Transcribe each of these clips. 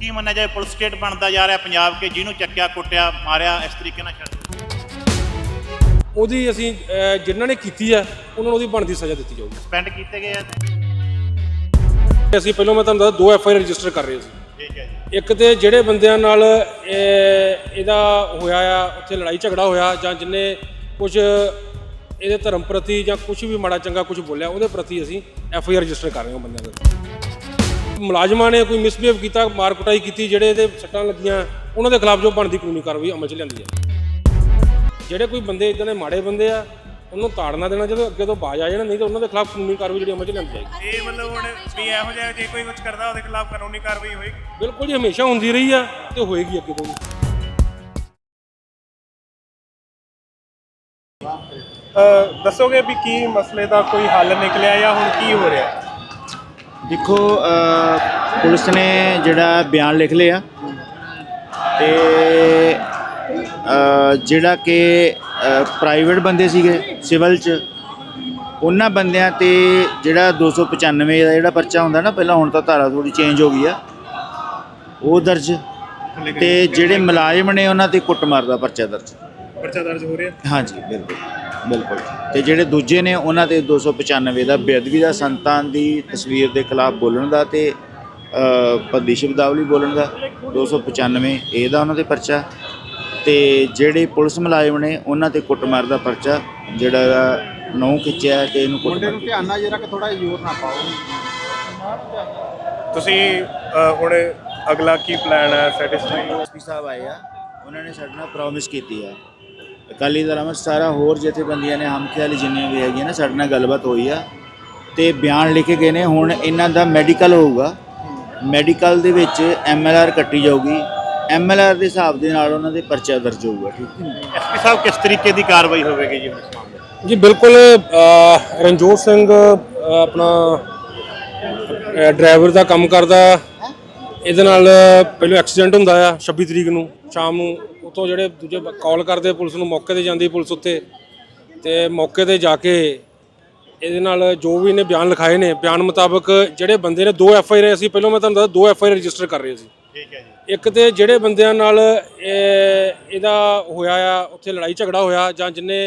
ਕੀ ਮੰਨਿਆ ਜਾਏ police state ਬਣਦਾ ਜਾ ਰਿਹਾ ਪੰਜਾਬ ਕੇ ਜਿਹਨੂੰ ਚੱਕਿਆ ਕੁੱਟਿਆ ਮਾਰਿਆ ਇਸ ਤਰੀਕੇ ਨਾਲ ਛੱਡ ਉਹਦੀ ਅਸੀਂ ਅਹ, ਜਿਨ੍ਹਾਂ ਨੇ ਕੀਤੀ ਆ ਉਹਨਾਂ ਨੂੰ ਉਹਦੀ ਬਣਦੀ ਸਜ਼ਾ ਦਿੱਤੀ ਜਾਊਗੀ। ਸਪੈਂਡ ਕੀਤੇ ਗਏ ਆ? ਅਸੀਂ ਪਹਿਲਾਂ ਮੈਂ ਤੁਹਾਨੂੰ ਦੱਸਦਾ ਦੋ ਐਫ ਆਈ ਆਰ ਰਜਿਸਟਰ ਕਰ ਰਹੇ ਸੀ ਠੀਕ ਹੈ ਜੀ। ਇੱਕ ਤੇ ਜਿਹੜੇ ਬੰਦਿਆਂ ਨਾਲ ਇਹ- ਇਹਦਾ ਹੋਇਆ ਆ ਉੱਥੇ ਲੜਾਈ ਝਗੜਾ ਹੋਇਆ ਜਾਂ ਜਿਨੇ ਕੁਝ ਇਹਦੇ ਧਰਮ ਪ੍ਰਤੀ ਜਾਂ ਕੁਝ ਵੀ ਮਾੜਾ ਚੰਗਾ ਕੁਝ ਬੋਲਿਆ ਉਹਦੇ ਪ੍ਰਤੀ ਅਸੀਂ ਐਫ ਆਈ ਆਰ ਰਜਿਸਟਰ ਕਰ ਰਹੇ ਹਾਂ ਬੰਦਿਆਂ ਦਾ ਮੁਲਾਜ਼ਮਾਂ ਨੇ ਕੋਈ ਮਿਸਬੀਹੇਵ ਕੀਤਾ ਮਾਰ ਕੁਟਾਈ ਕੀਤੀ ਜਿਹੜੇ ਇਹਦੇ ਸੱਟਾਂ ਲੱਗੀਆਂ ਉਹਨਾਂ ਦੇ ਖਿਲਾਫ ਜੋ ਬਣਦੀ ਕਾਨੂੰਨੀ ਕਾਰਵਾਈ ਅਮਲ 'ਚ ਲਿਆਂਦੀ ਹੈ ਜਿਹੜੇ ਕੋਈ ਬੰਦੇ ਇਦਾਂ ਦੇ ਮਾੜੇ ਬੰਦੇ ਆ ਉਹਨੂੰ ਤਾੜਨਾ ਦੇਣਾ ਜਦੋਂ ਅੱਗੇ ਤੋਂ ਬਾਜ ਆ ਜਾਣਾ ਨਹੀਂ ਤਾਂ ਉਹਨਾਂ ਦੇ ਖਿਲਾਫ ਕਾਨੂੰਨੀ ਕਾਰਵਾਈ ਜਿਹੜੀ ਅਮਲ 'ਚ ਲਿਆਂਦੀ ਜਾਏਗੀ। ਇਹ ਮਤਲਬ ਹੁਣ ਵੀ ਇਹੋ ਜਿਹਾ ਜੇ ਕੋਈ ਕੁਝ ਕਰਦਾ ਉਹਦੇ ਖਿਲਾਫ ਕਾਨੂੰਨੀ ਕਾਰਵਾਈ ਹੋਏਗੀ? ਬਿਲਕੁਲ ਜੀ ਹਮੇਸ਼ਾ ਹੁੰਦੀ ਰਹੀ ਆ ਤੇ ਹੋਏਗੀ ਅੱਗੇ ਤੋਂ ਦੱਸੋਗੇ ਵੀ ਕੀ ਮਸਲੇ ਦਾ ਕੋਈ ਹੱਲ ਨਿਕਲਿਆ ਜਾਂ ਹੁਣ ਕੀ ਹੋ ਰਿਹਾ? ਦੇਖੋ ਪੁਲਿਸ ਨੇ ਜਿਹੜਾ ਬਿਆਨ ਲਿਖ ਲਿਆ ਤੇ ਜਿਹੜਾ ਕਿ ਪ੍ਰਾਈਵੇਟ ਬੰਦੇ ਸੀਗੇ ਸਿਵਲ ਚ ਉਹਨਾਂ ਬੰਦਿਆਂ ਤੇ ਜਿਹੜਾ 295 ਦਾ ਜਿਹੜਾ ਪਰਚਾ ਹੁੰਦਾ ਨਾ ਪਹਿਲਾਂ ਹੁਣ ਤਾਂ ਧਾਰਾ ਥੋੜੀ ਚੇਂਜ ਹੋ ਗਈ ਆ ਉਹ ਦਰਜ ਤੇ ਜਿਹੜੇ ਮੁਲਾਜ਼ਮ ਨੇ ਉਹਨਾਂ ਤੇ ਕੁੱਟਮਾਰ ਦਾ ਪਰਚਾ ਦਰਜ। ਪਰਚਾ ਦਰਜ ਹੋ ਰਿਹਾ? ਹਾਂਜੀ ਬਿਲਕੁਲ। ਬਿਲਕੁਲ। ਤੇ ਜਿਹੜੇ ਦੂਜੇ ਨੇ ਉਹਨਾਂ ਤੇ 295 ਦਾ ਬੇਅਦਬੀ ਦਾ ਸੰਤਾਨ ਦੀ ਤਸਵੀਰ ਦੇ ਖਿਲਾਫ ਬੋਲਣ ਦਾ ਤੇ ਅ, ਭੱਦੀ ਸ਼ਬਦਾਵਲੀ ਬੋਲਣ ਦਾ 295 ਇਹ ਦਾ ਉਹਨਾਂ ਤੇ ਪਰਚਾ। ਤੇ ਜਿਹੜੇ ਪੁਲਿਸ ਮੁਲਾਜ਼ਮ ਨੇ ਉਹਨਾਂ ਤੇ ਕੁੱਟਮਾਰ ਦਾ ਪਰਚਾ ਜਿਹੜਾ ਨੌ ਖਿੱਚਿਆ ਤੇ ਇਹਨੂੰ ਕੁੱਟਮਾਰ ਕੀਤੀ। ਧਿਆਨ ਨਾਲ ਜਰਾ ਕਿ ਥੋੜਾ ਜ਼ੋਰ ਨਾ ਪਾਓ। ਤੁਸੀਂ ਹੁਣ ਅਗਲਾ ਕੀ ਪਲਾਨ ਹੈ? ਸੈਟੀਸਫਾਈ ਐਸਪੀ ਸਾਹਿਬ ਆਏ ਆ ਉਹਨਾਂ ਨੇ ਸਾਡੇ ਨਾਲ ਪ੍ਰੋਮਿਸ ਕੀਤੀ ਆ। ਅਕਾਲੀ ਦਲ ਅਮਰ ਸਾਰਾ ਹੋਰ ਜਥੇਬੰਦੀਆਂ ਨੇ ਹਮਖਿਆਲੀ ਜਿੰਨੀਆਂ ਵੀ ਹੈਗੀਆਂ ਨੇ ਸਾਡੇ ਨਾਲ ਗੱਲਬਾਤ ਹੋਈ ਆ। ਤੇ ਬਿਆਨ ਲਿਖੇ ਗਏ ਨੇ ਹੁਣ ਇਹਨਾਂ ਦਾ ਮੈਡੀਕਲ ਹੋਊਗਾ। ਮੈਡੀਕਲ ਦੇ ਵਿੱਚ ਐਮਐਲਆਰ ਕੱਟੀ ਜਾਊਗੀ। ਐਮਐਲਆਰ ਦੇ ਹਿਸਾਬ ਦੇ ਨਾਲ ਉਹਨਾਂ ਦੇ ਪਰਚਾ ਦਰਜ ਹੋਊਗਾ ਠੀਕ ਹੈ ਐਸਪੀ ਸਾਹਿਬ ਕਿਸ ਤਰੀਕੇ ਦੀ ਕਾਰਵਾਈ ਹੋਵੇਗੀ ਜੀ? ਜੀ ਬਿਲਕੁਲ ਰਣਜੋਤ ਸਿੰਘ ਆਪਣਾ ਡਰਾਈਵਰ ਦਾ ਕੰਮ ਕਰਦਾ। ਇਹਦੇ ਨਾਲ ਪਹਿਲਾਂ ਐਕਸੀਡੈਂਟ ਹੁੰਦਾ ਆ 26 ਤਰੀਕ ਨੂੰ ਸ਼ਾਮ ਨੂੰ। ਉਤੋਂ ਜਿਹੜੇ ਦੂਜੇ ਕਾਲ ਕਰਦੇ ਪੁਲਿਸ ਨੂੰ ਮੌਕੇ ਤੇ ਜਾਂਦੀ ਪੁਲਿਸ ਉੱਤੇ ਤੇ ਮੌਕੇ ਤੇ ਜਾ ਕੇ ਇਹਦੇ ਨਾਲ ਜੋ ਵੀ ਇਹਨੇ ਬਿਆਨ ਲਿਖਾਏ ਨੇ ਬਿਆਨ ਮੁਤਾਬਕ ਜਿਹੜੇ ਬੰਦੇ ਨੇ ਦੋ ਐਫ ਆਈ ਆਰ ਅਸੀਂ ਪਹਿਲਾਂ ਮੈਂ ਤੁਹਾਨੂੰ ਦੱਸਦਾ ਦੋ ਐਫ ਆਈ ਆਰ ਰਜਿਸਟਰ ਕਰ ਰਹੇ ਸੀ ਠੀਕ ਹੈ ਜੀ। ਇੱਕ ਤੇ ਜਿਹੜੇ ਬੰਦਿਆਂ ਨਾਲ ਇਹ- ਇਹਦਾ ਹੋਇਆ ਆ ਉੱਥੇ ਲੜਾਈ ਝਗੜਾ ਹੋਇਆ ਜਾਂ ਜਿਨੇ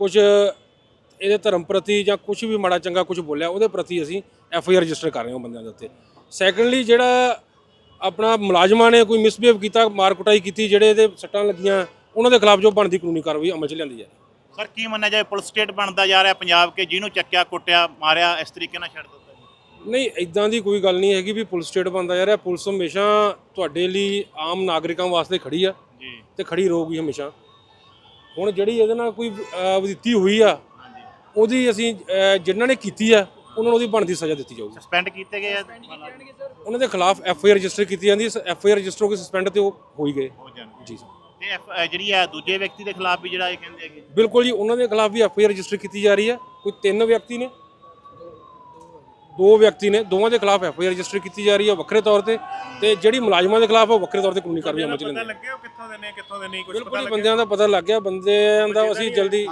ਕੁਝ ਇਹਦੇ ਧਰਮ ਪ੍ਰਤੀ ਜਾਂ ਕੁਝ ਵੀ ਮਾੜਾ ਚੰਗਾ ਕੁਝ ਬੋਲਿਆ ਉਹਦੇ ਪ੍ਰਤੀ ਅਸੀਂ ਐਫ ਆਈ ਆਰ ਰਜਿਸਟਰ ਕਰ ਰਹੇ ਹਾਂ ਬੰਦਿਆਂ ਦੇ ਉੱਤੇ। ਸੈਕੰਡਲੀ ਜਿਹੜਾ ਆਪਣਾ ਮੁਲਾਜ਼ਮਾਂ ਨੇ ਕੋਈ ਮਿਸਬੀਹੇਵ ਕੀਤਾ ਮਾਰ ਕੁਟਾਈ ਕੀਤੀ ਜਿਹੜੇ ਇਹਦੇ ਸੱਟਾਂ ਲੱਗੀਆਂ ਉਹਨਾਂ ਦੇ ਖਿਲਾਫ ਜੋ ਬਣਦੀ ਕਾਨੂੰਨੀ ਕਾਰਵਾਈ ਅਮਲ 'ਚ ਲਿਆਂਦੀ ਜਾਏ ਸਰ ਕੀ ਮੰਨਿਆ ਜਾਏ ਪੁਲਿਸ ਸਟੇਟ ਬਣਦਾ ਜਾ ਰਿਹਾ ਪੰਜਾਬ ਕੇ ਜਿਹਨੂੰ ਚੱਕਿਆ ਕੁੱਟਿਆ ਮਾਰਿਆ ਇਸ ਤਰੀਕੇ ਨਾਲ ਛੱਡ ਦਿੱਤਾ ਨਹੀਂ ਇਦਾਂ ਦੀ ਕੋਈ ਗੱਲ ਨਹੀਂ ਹੈਗੀ ਵੀ ਪੁਲਿਸ ਸਟੇਟ ਬਣਦਾ ਜਾ ਰਿਹਾ। ਪੁਲਿਸ ਹਮੇਸ਼ਾ ਤੁਹਾਡੇ ਲਈ ਆਮ ਨਾਗਰਿਕਾਂ ਵਾਸਤੇ ਖੜੀ ਆ ਜੀ। ਤੇ ਖੜੀ ਰਹੂਗੀ ਹਮੇਸ਼ਾ। ਹੁਣ ਜਿਹੜੀ ਇਹਦੇ ਨਾਲ ਕੋਈ ਵਧੀਤੀ ਹੋਈ ਆ ਉਹਦੀ ਅਸੀਂ ਅਹ, ਜਿਨ੍ਹਾਂ ਨੇ ਕੀਤੀ ਆ ਉਹਨਾਂ ਨੂੰ ਉਹਦੀ ਬਣਦੀ ਸਜ਼ਾ ਦਿੱਤੀ ਜਾਊਗੀ। ਸਸਪੈਂਡ ਕੀਤੇ ਗਏ ਆ? ਉਹਨਾਂ ਦੇ ਖਿਲਾਫ ਐਫ ਆਈ ਆਰ ਰਜਿਸਟਰ ਕੀਤੀ ਜਾਂਦੀ ਹੈ। ਐਫ ਆਈ ਆਰ ਰਜਿਸਟਰ ਹੋ ਕੇ ਸਸਪੈਂਡ ਤੇ ਉਹ ਹੋ ਹੀ ਗਏ। ਹੋ ਜਾਣਗੇ। ਜੀ ਤੇ F- ਜਿਹੜੀ ਆ ਦੂਜੇ ਵਿਅਕਤੀ ਦੇ ਖਿਲਾਫ ਵੀ ਜਿਹੜਾ ਇਹ ਕਹਿੰਦੇ ਹੈਗੇ ਬਿਲਕੁਲ ਜੀ ਉਹਨਾਂ ਦੇ ਖਿਲਾਫ ਵੀ ਐਫ ਆਈ ਆਰ ਰਜਿਸਟਰ ਕੀਤੀ ਜਾ ਰਹੀ ਹੈ। ਕੋਈ ਤਿੰਨ ਵਿਅਕਤੀ ਨੇ? ਦੋ ਵਿਅਕਤੀ ਨੇ। ਦੋਵਾਂ ਦੇ ਖਿਲਾਫ ਐਫ ਆਈ ਆਰ ਰਜਿਸਟਰ ਕੀਤੀ ਜਾ ਰਹੀ ਹੈ ਵੱਖਰੇ ਤੌਰ ਤੇ। ਤੇ ਜਿਹੜੀ ਮੁਲਾਜ਼ਮਾਂ ਦੇ ਖਿਲਾਫ ਉਹ ਵੱਖਰੇ ਤੌਰ ਤੇ ਕਾਨੂੰਨੀ ਕਾਰਵਾਈ ਅਮਲ ਚ ਪਤਾ ਲੈਂਦੀ ਲੱਗਿਆ ਉਹ ਕਿੱਥੋਂ ਦੇ ਨੇ ਕਿੱਥੋਂ ਦੇ ਨਹੀਂ? ਕੁਝ ਬਿਲਕੁਲ ਪਤਾ ਹੀ ਲੱਗਿਆ? ਬੰਦਿਆਂ ਦਾ ਪਤਾ ਲੱਗ ਗਿਆ। ਬੰਦਿਆਂ ਦਾ ਅਸੀਂ ਜਲਦੀ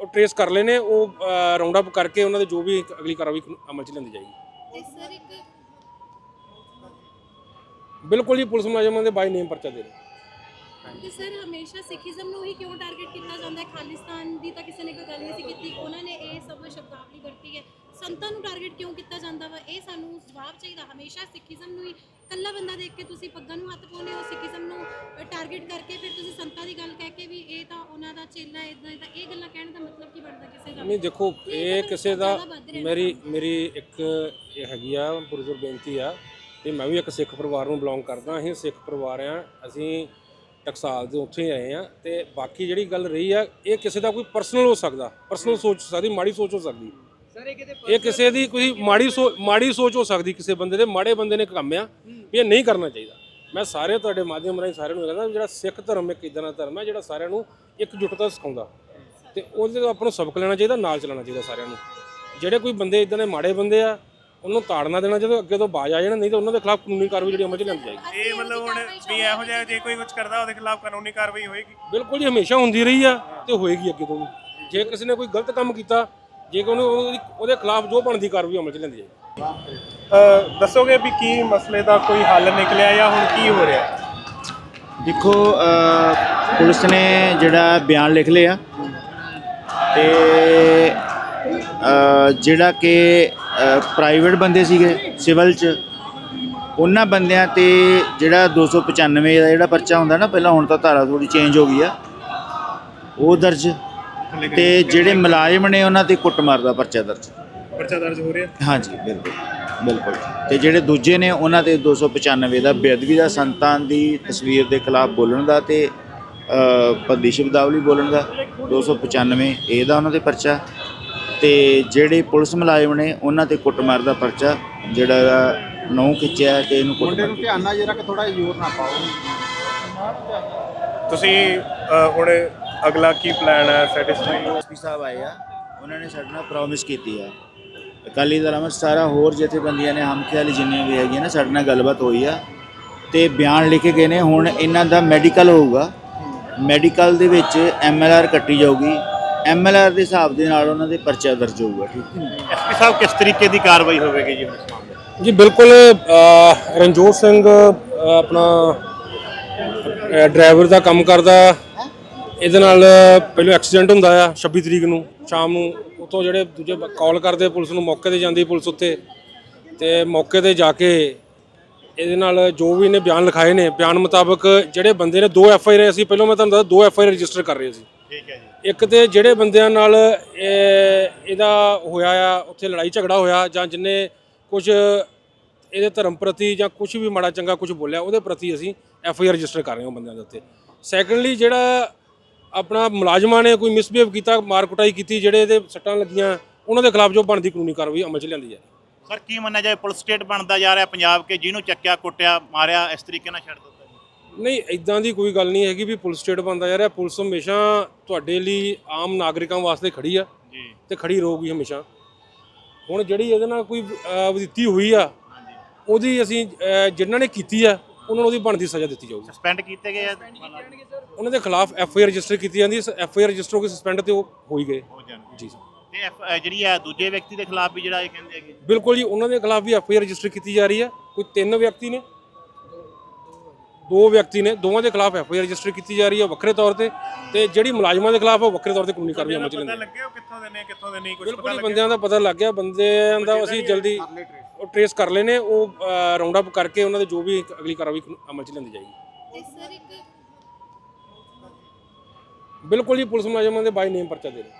ਉਹ ਟ੍ਰੇਸ ਕਰ ਲੈਨੇ ਉਹ ਰਾਉਂਡ ਅਪ ਕਰਕੇ ਉਹਨਾਂ ਦੇ ਜੋ ਵੀ ਅਗਲੀ ਕਾਰਵਾਈ ਅਮਲ ਚ ਲੈਂਦੀ ਜਾਏਗੀ। ਬਿਲਕੁਲ ਜੀ ਪੁਲਿਸ ਮੁਲਾਜ਼ਮਾਂ ਦੇ ਬਾਈ ਨੇਮ ਪਰਚਾ ਦੇ ਰਹੇ। ਤੇ ਸਰ ਹਮੇਸ਼ਾ ਸਿੱਖੀਜ਼ਮ ਨੂੰ ਹੀ ਕਿਉਂ ਟਾਰਗੇਟ ਕੀਤਾ ਜਾਂਦਾ ਹੈ? ਖਾਲਿਸਤਾਨ ਦੀ ਤਾਂ ਕਿਸੇ ਨੇ ਕੋਈ ਗੱਲ ਨਹੀਂ ਸੀ ਕੀਤੀ। ਉਹਨਾਂ ਨੇ ਇਹ ਸਭ ਸ਼ਬਦਾਵਲੀ ਵਰਤੀ ਹੈ। ਸੰਤਾਂ ਨੂੰ ਟਾਰਗੇਟ ਕਿਉਂ ਕੀਤਾ ਜਾਂਦਾ ਵਾ? ਇਹ ਸਾਨੂੰ ਜਵਾਬ ਚਾਹੀਦਾ। ਹਮੇਸ਼ਾ ਸਿੱਖੀਜ਼ਮ ਨੂੰ ਹੀ ਕੱਲਾ ਬੰਦਾ ਦੇਖ ਕੇ ਤੁਸੀਂ ਪੱਗਾਂ ਨੂੰ ਹੱਥ ਪਾਉਂਦੇ ਹੋ ਸਿੱਖੀਜ਼ਮ ਨੂੰ ਟਾਰਗੇਟ ਕਰਕੇ ਫਿਰ ਤੁਸੀਂ ਸੰਤਾਂ ਦੀ ਗੱਲ ਕਹਿ ਕੇ ਵੀ ਇਹ ਤਾਂ ਉਹਨਾਂ ਦਾ ਚੇਲਾ ਇਦਾਂ ਤਾਂ ਇਹ ਗੱਲਾਂ ਕਹਿਣ ਦਾ ਮਤਲਬ ਕੀ ਬਣਦਾ ਕਿਸੇ ਦਾ? ਨਹੀਂ ਦੇਖੋ ਇਹ ਕਿਸੇ ਦਾ ਮੇਰੀ ਮੇਰੀ ਇੱਕ ਇਹ ਹੈਗੀ ਆ ਪੁਰਜ਼ੁਰ ਬੇਨਤੀ ਆ ਤੇ ਮੈਂ ਵੀ ਇੱਕ ਸਿੱਖ ਪਰਿਵਾਰ ਨੂੰ ਬਿਲੋਂਗ ਕਰਦਾ। ਅਸੀਂ ਸਿੱਖ ਪਰਿਵਾਰ ਆ। ਅਸੀਂ ਟਕਸਾਲ ਦੇ ਉੱਥੇ ਆਏ ਆ ਤੇ ਬਾਕੀ ਜਿਹੜੀ ਗੱਲ ਰਹੀ ਆ ਇਹ ਕਿਸੇ ਦਾ ਕੋਈ ਪਰਸਨਲ ਹੋ ਸਕਦਾ ਪਰਸਨਲ ਸੋਚ ਹੋ ਸਕਦੀ ਮਾੜੀ ਸੋਚ ਹੋ ਸਕਦੀ। ਇਹ ਕਿਸੇ ਦੀ ਕੋਈ ਮਾੜੀ ਸੋਚ ਮਾੜੀ ਸੋਚ ਹੋ ਸਕਦੀ ਕਿਸੇ ਬੰਦੇ ਦੇ ਮਾੜੇ ਬੰਦੇ ਨੇ ਕੰਮ ਆ ਵੀ ਇਹ ਨਹੀਂ ਕਰਨਾ ਚਾਹੀਦਾ। ਮੈਂ ਸਾਰੇ ਤੁਹਾਡੇ ਮਾਧਿਅਮ ਰਾਹੀਂ ਸਾਰਿਆਂ ਨੂੰ ਇਹ ਕਹਿੰਦਾ ਜਿਹੜਾ ਸਿੱਖ ਧਰਮ ਇੱਕ ਇਦਾਂ ਦਾ ਧਰਮ ਹੈ ਜਿਹੜਾ ਸਾਰਿਆਂ ਨੂੰ ਇਕਜੁੱਟਤਾ ਸਿਖਾਉਂਦਾ। ਤੇ ਉਹਦੇ ਤੋਂ ਆਪਾਂ ਨੂੰ ਸਬਕ ਲੈਣਾ ਚਾਹੀਦਾ ਨਾਲ ਚੱਲਣਾ ਚਾਹੀਦਾ ਸਾਰਿਆਂ ਨੂੰ। ਜਿਹੜੇ ਕੋਈ ਬੰਦੇ ਇਦਾਂ ਦੇ ਮਾੜੇ ਬੰਦੇ ਆ ਉਹਨੂੰ ਤਾੜਨਾ ਦੇਣਾ ਜਦੋਂ ਅੱਗੇ ਤੋਂ ਬਾਜ ਆ ਜਾਣ ਨਹੀਂ ਤਾਂ ਉਹਨਾਂ ਦੇ ਖਿਲਾਫ ਕਾਨੂੰਨੀ ਕਾਰਵਾਈ ਜਿਹੜੀ ਅਮਲ ਚ ਲਿਆਂਦੀ ਜਾਏਗੀ। ਇਹ ਮਤਲਬ ਹੁਣ ਵੀ ਇਹੋ ਜਿਹਾ ਜੇ ਕੋਈ ਕੁਝ ਕਰਦਾ ਉਹਦੇ ਖਿਲਾਫ ਕਾਨੂੰਨੀ ਕਾਰਵਾਈ ਹੋਏਗੀ? ਬਿਲਕੁਲ ਜੀ ਹਮੇਸ਼ਾ ਹੁੰਦੀ ਰਹੀ ਆ ਤੇ ਹੋਏਗੀ ਅੱਗੇ ਤੋਂ ਵੀ। ਜੇ ਕਿਸੇ ਨੇ ਕੋਈ ਗਲਤ ਕੰਮ ਕੀਤਾ ਜੇ ਕੋਈ ਉਹਨੂੰ ਉਹਦੀ- ਖਿਲਾਫ ਜੋ ਬਣਦੀ ਕਾਰਵਾਈ ਅਮਲ ਚ ਲਿਆਂਦੀ ਜਾਏਗੀ। ਅ, ਦੱਸੋਗੇ ਵੀ ਕੀ ਮਸਲੇ ਦਾ ਕੋਈ ਹੱਲ ਨਿਕਲਿਆ ਜਾਂ ਹੁਣ ਕੀ ਹੋ ਰਿਹਾ? ਦੇਖੋ ਅ, ਪੁਲਿਸ ਨੇ ਜਿਹੜਾ ਬਿਆਨ ਲਿਖ ਲਿਆ ਤੇ ਅ, ਜਿਹੜਾ ਕਿ ਪ੍ਰਾਈਵੇਟ ਬੰਦੇ ਸੀਗੇ ਸਿਵਲ ਚ। ਉਹਨਾਂ ਬੰਦਿਆਂ ਤੇ ਜਿਹੜਾ 295 ਦਾ ਜਿਹੜਾ ਪਰਚਾ ਹੁੰਦਾ ਨਾ ਪਹਿਲਾਂ ਹੁਣ ਤਾਂ ਧਾਰਾ ਥੋੜੀ ਚੇਂਜ ਹੋ ਗਈ ਆ। ਉਹ ਦਰਜ। ਤੇ ਜਿਹੜੇ ਮੁਲਾਜ਼ਮ ਨੇ ਉਹਨਾਂ ਤੇ ਕੁੱਟਮਾਰ ਦਾ ਪਰਚਾ ਦਰਜ। ਪਰਚਾ ਦਰਜ ਹੋ ਰਿਹਾ? ਹਾਂਜੀ ਬਿਲਕੁਲ। ਬਿਲਕੁਲ। ਤੇ ਜਿਹੜੇ ਦੂਜੇ ਨੇ ਉਹਨਾਂ ਤੇ 295 ਦਾ ਬੇਅਦਬੀ ਦਾ ਸੰਤਾਂ ਦੀ ਤਸਵੀਰ ਦੇ ਖਿਲਾਫ ਬੋਲਣ ਦਾ ਤੇ ਅ, ਪੱਦੀ ਸ਼ਬਦਾਵਲੀ ਬੋਲਣ ਦਾ। 295 ਇਹ ਦਾ ਉਹਨਾਂ ਦੇ ਪਰਚਾ। ਤੇ ਜਿਹੜੇ ਪੁਲਿਸ ਮੁਲਾਜ਼ਮ ਨੇ ਉਹਨਾਂ ਤੇ ਕੁੱਟਮਾਰ ਦਾ ਪਰਚਾ ਜਿਹੜਾ ਨੌ ਖਿੱਚਿਆ ਤੇ ਇਹਨੂੰ ਮੁੰਡੇ ਕੁੱਟਮਾਰ ਨੂੰ ਧਿਆਨ ਨਾਲ ਜਰਾ ਕਿ ਥੋੜਾ ਜ਼ੋਰ ਨਾ ਪਾਓ। ਤੁਸੀਂ ਅ, ਹੁਣ ਅਗਲਾ ਕੀ ਪਲਾਨ ਹੈ ਸੈਟੀਸਫਾਈ ਐਸਪੀ ਸਾਹਿਬ ਆਏ ਆ ਉਹਨਾਂ ਨੇ ਸਾਡੇ ਨਾਲ ਪ੍ਰੋਮਿਸ ਕੀਤੀ ਆ। ਅਕਾਲੀ ਦਲ ਅਮਰ ਸਾਰਾ ਹੋਰ ਜਥੇਬੰਦੀਆਂ ਨੇ ਹਮਖਿਆਲੀ ਜਿੰਨੀਆਂ ਵੀ ਹੈਗੀਆਂ ਨੇ ਸਾਡੇ ਨਾਲ ਗੱਲਬਾਤ ਹੋਈ ਆ ਤੇ ਬਿਆਨ ਲਿਖੇ ਗਏ ਨੇ ਹੁਣ ਇਹਨਾਂ ਦਾ ਮੈਡੀਕਲ ਹੋਊਗਾ। ਮੈਡੀਕਲ ਦੇ ਵਿੱਚ ਐਮਐਲਆਰ ਕੱਟੀ ਜਾਊਗੀ। ਐਮਐਲਆਰ ਦੇ ਹਿਸਾਬ ਦੇ ਨਾਲ ਉਹਨਾਂ ਦੇ ਪਰਚਾ ਦਰਜ ਹੋਊਗਾ ਠੀਕ ਹੈ ਐਸਪੀ ਸਾਹਿਬ ਕਿਸ ਤਰੀਕੇ ਦੀ ਕਾਰਵਾਈ ਹੋਵੇਗੀ ਜੀ ਹੁਣ ਇਸ ਮਾਮਲੇ 'ਚ? ਜੀ ਬਿਲਕੁਲ ਅ, ਰਣਜੋਤ ਸਿੰਘ ਅ, ਆਪਣਾ ਡਰਾਈਵਰ ਦਾ ਕੰਮ ਕਰਦਾ। ਇਹਦੇ ਨਾਲ ਪਹਿਲਾਂ ਐਕਸੀਡੈਂਟ ਹੁੰਦਾ ਆ 26 ਤਰੀਕ ਨੂੰ ਸ਼ਾਮ ਨੂੰ। ਉਤੋਂ ਜਿਹੜੇ ਦੂਜੇ ਕਾਲ ਕਰਦੇ ਪੁਲਿਸ ਨੂੰ ਮੌਕੇ ਤੇ ਜਾਂਦੀ ਪੁਲਿਸ ਉੱਤੇ ਤੇ ਮੌਕੇ ਤੇ ਜਾ ਕੇ ਇਹਦੇ ਨਾਲ ਜੋ ਵੀ ਇਹਨੇ ਬਿਆਨ ਲਿਖਾਏ ਨੇ ਬਿਆਨ ਮੁਤਾਬਕ ਜਿਹੜੇ ਬੰਦੇ ਨੇ ਦੋ ਐਫ ਆਈ ਆਰ ਅਸੀਂ ਪਹਿਲਾਂ ਮੈਂ ਤੁਹਾਨੂੰ ਦੱਸਦਾ ਦੋ ਐਫ ਆਈ ਆਰ ਰਜਿਸਟਰ ਕਰ ਰਹੇ ਸੀ। ਠੀਕ ਹੈ ਜੀ। ਇੱਕ ਤੇ ਜਿਹੜੇ ਬੰਦਿਆਂ ਨਾਲ ਇਹ- ਇਹਦਾ ਹੋਇਆ ਆ ਉੱਥੇ ਲੜਾਈ ਝਗੜਾ ਹੋਇਆ ਜਾਂ ਜਿਨੇ ਕੁਝ ਇਹਦੇ ਧਰਮ ਪ੍ਰਤੀ ਜਾਂ ਕੁਝ ਵੀ ਮਾੜਾ ਚੰਗਾ ਕੁਝ ਬੋਲਿਆ ਉਹਦੇ ਪ੍ਰਤੀ ਅਸੀਂ ਐਫ ਆਈ ਆਰ ਰਜਿਸਟਰ ਕਰ ਰਹੇ ਹਾਂ ਉਹ ਬੰਦਿਆਂ ਦੇ ਉੱਤੇ। ਸੈਕੰਡਲੀ ਜਿਹੜਾ ਆਪਣਾ ਮੁਲਾਜ਼ਮਾਂ ਨੇ ਕੋਈ ਮਿਸਬੀਹੇਵ ਕੀਤਾ ਮਾਰ ਕੁਟਾਈ ਕੀਤੀ ਜਿਹੜੇ ਇਹਦੇ ਸੱਟਾਂ ਲੱਗੀਆਂ ਉਹਨਾਂ ਦੇ ਖਿਲਾਫ ਜੋ ਬਣਦੀ ਕਾਨੂੰਨੀ ਕਾਰਵਾਈ ਅਮਲ 'ਚ ਲਿਆਂਦੀ ਜਾਏ ਸਰ ਕੀ ਮੰਨਿਆ ਜਾਏ ਪੁਲਿਸ ਸਟੇਟ ਬਣਦਾ ਜਾ ਰਿਹਾ ਪੰਜਾਬ ਕੇ ਜਿਹਨੂੰ ਚੱਕਿਆ ਕੁੱਟਿਆ ਮਾਰਿਆ ਇਸ ਤਰੀਕੇ ਨਾਲ ਛੱਡ ਜੀ ਨਹੀਂ ਇਦਾਂ ਦੀ ਕੋਈ ਗੱਲ ਨਹੀਂ ਹੈਗੀ ਵੀ ਪੁਲਿਸ ਸਟੇਟ ਬਣਦਾ ਜਾ ਰਿਹਾ ਪੁਲਿਸ ਹਮੇਸ਼ਾ ਤੁਹਾਡੇ ਲਈ ਆਮ ਨਾਗਰਿਕਾਂ ਵਾਸਤੇ ਖੜੀ ਆ ਜੀ। ਤੇ ਖੜੀ ਰਹੂਗੀ ਹਮੇਸ਼ਾ। ਹੁਣ ਜਿਹੜੀ ਇਹਦੇ ਨਾਲ ਕੋਈ ਵਧੀਤੀ ਹੋਈ ਆ ਹਾਂਜੀ। ਉਹਦੀ ਅਸੀਂ ਅਹ, ਜਿਨ੍ਹਾਂ ਨੇ ਕੀਤੀ ਆ ਉਹਨਾਂ ਨੂੰ ਉਹਦੀ ਬਣਦੀ ਸਜ਼ਾ ਦਿੱਤੀ ਜਾਊਗੀ। ਸਸਪੈਂਡ ਕੀਤੇ ਗਏ ਆ? ਉਹਨਾਂ ਦੇ ਖਿਲਾਫ ਐਫ ਆਈ ਆਰ ਰਜਿਸਟਰ ਕੀਤੀ ਜਾਂਦੀ ਹੈ ਐਫ ਆਈ ਆਰ ਰਜਿਸਟਰ ਹੋ ਕੇ ਸਸਪੈਂਡ ਤੇ ਉਹ ਹੋ ਹੀ ਗਏ। ਹੋ ਜਾਣਗੇ। ਜੀ ਤੇ F- ਅ, ਜਿਹੜੀ ਆ ਦੂਜੇ ਵਿਅਕਤੀ ਦੇ ਖਿਲਾਫ ਵੀ ਜਿਹੜਾ ਇਹ ਕਹਿੰਦੇ ਹੈਗੇ ਬਿਲਕੁਲ ਜੀ ਉਹਨਾਂ ਦੇ ਖਿਲਾਫ ਵੀ ਐਫ ਆਈ ਆਰ ਰਜਿਸਟਰ ਕੀਤੀ ਜਾ ਰਹੀ ਹੈ ਕੋਈ ਤਿੰਨ ਵਿਅਕਤੀ ਨੇ ਦੋ ਵਿਅਕਤੀ ਨੇ ਦੋਵਾਂ ਦੇ ਖਿਲਾਫ ਐਫ ਆਈ ਆਰ ਰਜਿਸਟਰ ਕੀਤੀ ਜਾ ਰਹੀ ਹੈ ਵੱਖਰੇ ਤੌਰ ਤੇ ਤੇ ਜਿਹੜੀ ਮੁਲਾਜ਼ਮਾਂ ਦੇ ਖਿਲਾਫ ਉਹ ਵੱਖਰੇ ਤੌਰ ਤੇ ਕਾਨੂੰਨੀ ਕਾਰਵਾਈ ਅਮਲ ਚ ਪਤਾ ਲੈਂਦੀ ਹੈ ਲੱਗਿਆ ਉਹ ਕਿੱਥੋਂ ਦੇ ਨੇ ਕਿੱਥੋਂ ਦੇ ਨਹੀਂ ਕੁਝ ਬਿਲਕੁਲ ਹੀ ਲੱਗਿਆ? ਬੰਦਿਆਂ ਦਾ ਪਤਾ ਲੱਗ ਗਿਆ ਬੰਦਿਆਂ ਦਾ ਅਸੀਂ ਜਲਦੀ ਉਹ ਟ੍ਰੇਸ ਕਰ ਲੈਨੇ ਉਹ ਰਾਉਂਡ ਅਪ ਕਰਕੇ ਉਹਨਾਂ ਦੇ ਜੋ ਵੀ ਅਗਲੀ ਕਾਰਵਾਈ ਅਮਲ ਚ ਲੈਂਦੀ ਜਾਏਗੀ। ਤੇ ਸਰ ਇੱਕ ਬਿਲਕੁਲ ਜੀ ਪੁਲਿਸ ਮੁਲਾਜ਼ਮਾਂ ਦੇ ਬਾਈ ਨੇਮ ਪਰਚਾ ਦੇ ਰਹੇ।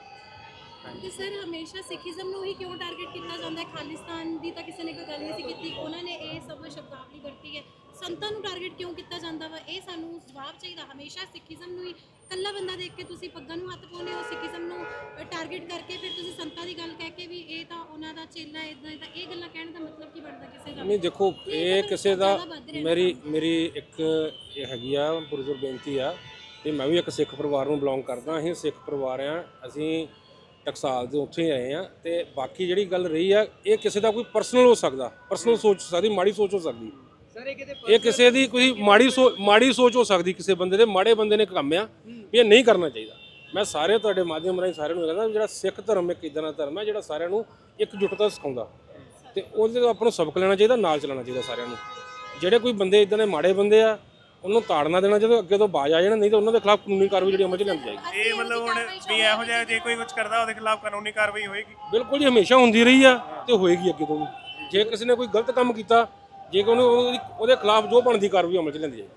ਤੇ ਸਰ ਹਮੇਸ਼ਾ ਸਿੱਖੀਜ਼ਮ ਨੂੰ ਹੀ ਕਿਉਂ ਟਾਰਗੇਟ ਕੀਤਾ ਜਾਂਦਾ ਹੈ? ਖਾਲਿਸਤਾਨ ਦੀ ਤਾਂ ਕਿਸੇ ਨੇ ਕੋਈ ਗੱਲ ਨਹੀਂ ਸੀ ਕੀਤੀ। ਉਹਨਾਂ ਨੇ ਇਹ ਸਭ ਸ਼ਬਦਾਵਲੀ ਵਰਤੀ ਹੈ। ਸੰਤਾਂ ਨੂੰ ਟਾਰਗੇਟ ਕਿਉਂ ਕੀਤਾ ਜਾਂਦਾ ਵਾ? ਇਹ ਸਾਨੂੰ ਜਵਾਬ ਚਾਹੀਦਾ। ਹਮੇਸ਼ਾ ਸਿੱਖੀਜ਼ਮ ਨੂੰ ਹੀ ਕੱਲਾ ਬੰਦਾ ਦੇਖ ਕੇ ਤੁਸੀਂ ਪੱਗਾਂ ਨੂੰ ਹੱਥ ਪਾਉਂਦੇ ਹੋ ਸਿੱਖੀਜ਼ਮ ਨੂੰ ਟਾਰਗੇਟ ਕਰਕੇ ਫਿਰ ਤੁਸੀਂ ਸੰਤਾਂ ਦੀ ਗੱਲ ਕਹਿ ਕੇ ਵੀ ਇਹ ਤਾਂ ਉਹਨਾਂ ਦਾ ਚੇਲਾ ਇਦਾਂ ਤਾਂ ਇਹ ਗੱਲਾਂ ਕਹਿਣ ਦਾ ਮਤਲਬ ਕੀ ਬਣਦਾ ਕਿਸੇ ਦਾ? ਨਹੀਂ ਦੇਖੋ ਇਹ ਕਿਸੇ ਦਾ ਮੇਰੀ ਮੇਰੀ ਇੱਕ ਇਹ ਹੈਗੀ ਆ ਪੁਰਜ਼ੁਰ ਬੇਨਤੀ ਆ ਤੇ ਮੈਂ ਵੀ ਇੱਕ ਸਿੱਖ ਪਰਿਵਾਰ ਨੂੰ ਬਿਲੋਂਗ ਕਰਦਾ। ਅਸੀਂ ਸਿੱਖ ਪਰਿਵਾਰ ਆ। ਅਸੀਂ ਟਕਸਾਲ ਦੇ ਉੱਥੇ ਹੀ ਆਏ ਆ ਤੇ ਬਾਕੀ ਜਿਹੜੀ ਗੱਲ ਰਹੀ ਆ ਇਹ ਕਿਸੇ ਦਾ ਕੋਈ ਪਰਸਨਲ ਹੋ ਸਕਦਾ ਪਰਸਨਲ ਸੋਚ ਸਕਦੀ ਮਾੜੀ ਸੋਚ ਹੋ ਸਕਦੀ। ਇਹ ਕਿਸੇ ਦੀ ਕੋਈ ਮਾੜੀ ਸੋਚ ਮਾੜੀ ਸੋਚ ਹੋ ਸਕਦੀ ਕਿਸੇ ਬੰਦੇ ਦੇ ਮਾੜੇ ਬੰਦੇ ਨੇ ਕੰਮ ਆ ਵੀ ਇਹ ਨਹੀਂ ਕਰਨਾ ਚਾਹੀਦਾ। ਮੈਂ ਸਾਰੇ ਤੁਹਾਡੇ ਮਾਧਿਅਮ ਰਾਹੀਂ ਸਾਰਿਆਂ ਨੂੰ ਇਹ ਕਹਿੰਦਾ ਜਿਹੜਾ ਸਿੱਖ ਧਰਮ ਇੱਕ ਇਦਾਂ ਦਾ ਧਰਮ ਹੈ ਜਿਹੜਾ ਸਾਰਿਆਂ ਨੂੰ ਇਕਜੁੱਟਤਾ ਸਿਖਾਉਂਦਾ। ਤੇ ਉਹਦੇ ਤੋਂ ਆਪਾਂ ਨੂੰ ਸਬਕ ਲੈਣਾ ਚਾਹੀਦਾ ਨਾਲ ਚੱਲਣਾ ਚਾਹੀਦਾ ਸਾਰਿਆਂ ਨੂੰ। ਜਿਹੜੇ ਕੋਈ ਬੰਦੇ ਇਦਾਂ ਦੇ ਮਾੜੇ ਬੰਦੇ ਆ ਉਹਨੂੰ ਤਾੜਨਾ ਦੇਣਾ ਜਦੋਂ ਅੱਗੇ ਤੋਂ ਬਾਜ ਆ ਜਾਣ ਨਹੀਂ ਤਾਂ ਉਹਨਾਂ ਦੇ ਖਿਲਾਫ ਕਾਨੂੰਨੀ ਕਾਰਵਾਈ ਜਿਹੜੀ ਅਮਲ ਚ ਲਿਆਂਦੀ ਜਾਏਗੀ। ਇਹ ਮਤਲਬ ਹੁਣ ਵੀ ਇਹੋ ਜਿਹਾ ਜੇ ਕੋਈ ਕੁਝ ਕਰਦਾ ਉਹਦੇ ਖਿਲਾਫ ਕਾਨੂੰਨੀ ਕਾਰਵਾਈ ਹੋਏਗੀ? ਬਿਲਕੁਲ ਜੀ ਹਮੇਸ਼ਾ ਹੁੰਦੀ ਰਹੀ ਆ ਤੇ ਹੋਏਗੀ ਅੱਗੇ ਤੋਂ ਵੀ। ਜੇ ਕਿਸੇ ਨੇ ਕੋਈ ਗਲਤ ਕੰਮ ਕੀਤਾ ਜੇ ਕੋਈ ਉਹਨੂੰ ਉਹਦੀ- ਉਹਦੇ ਖਿਲਾਫ ਜੋ ਬਣਦੀ ਕਾਰਵਾਈ ਅਮਲ ਚ ਲਿਆਂਦੀ ਜਾਏਗੀ।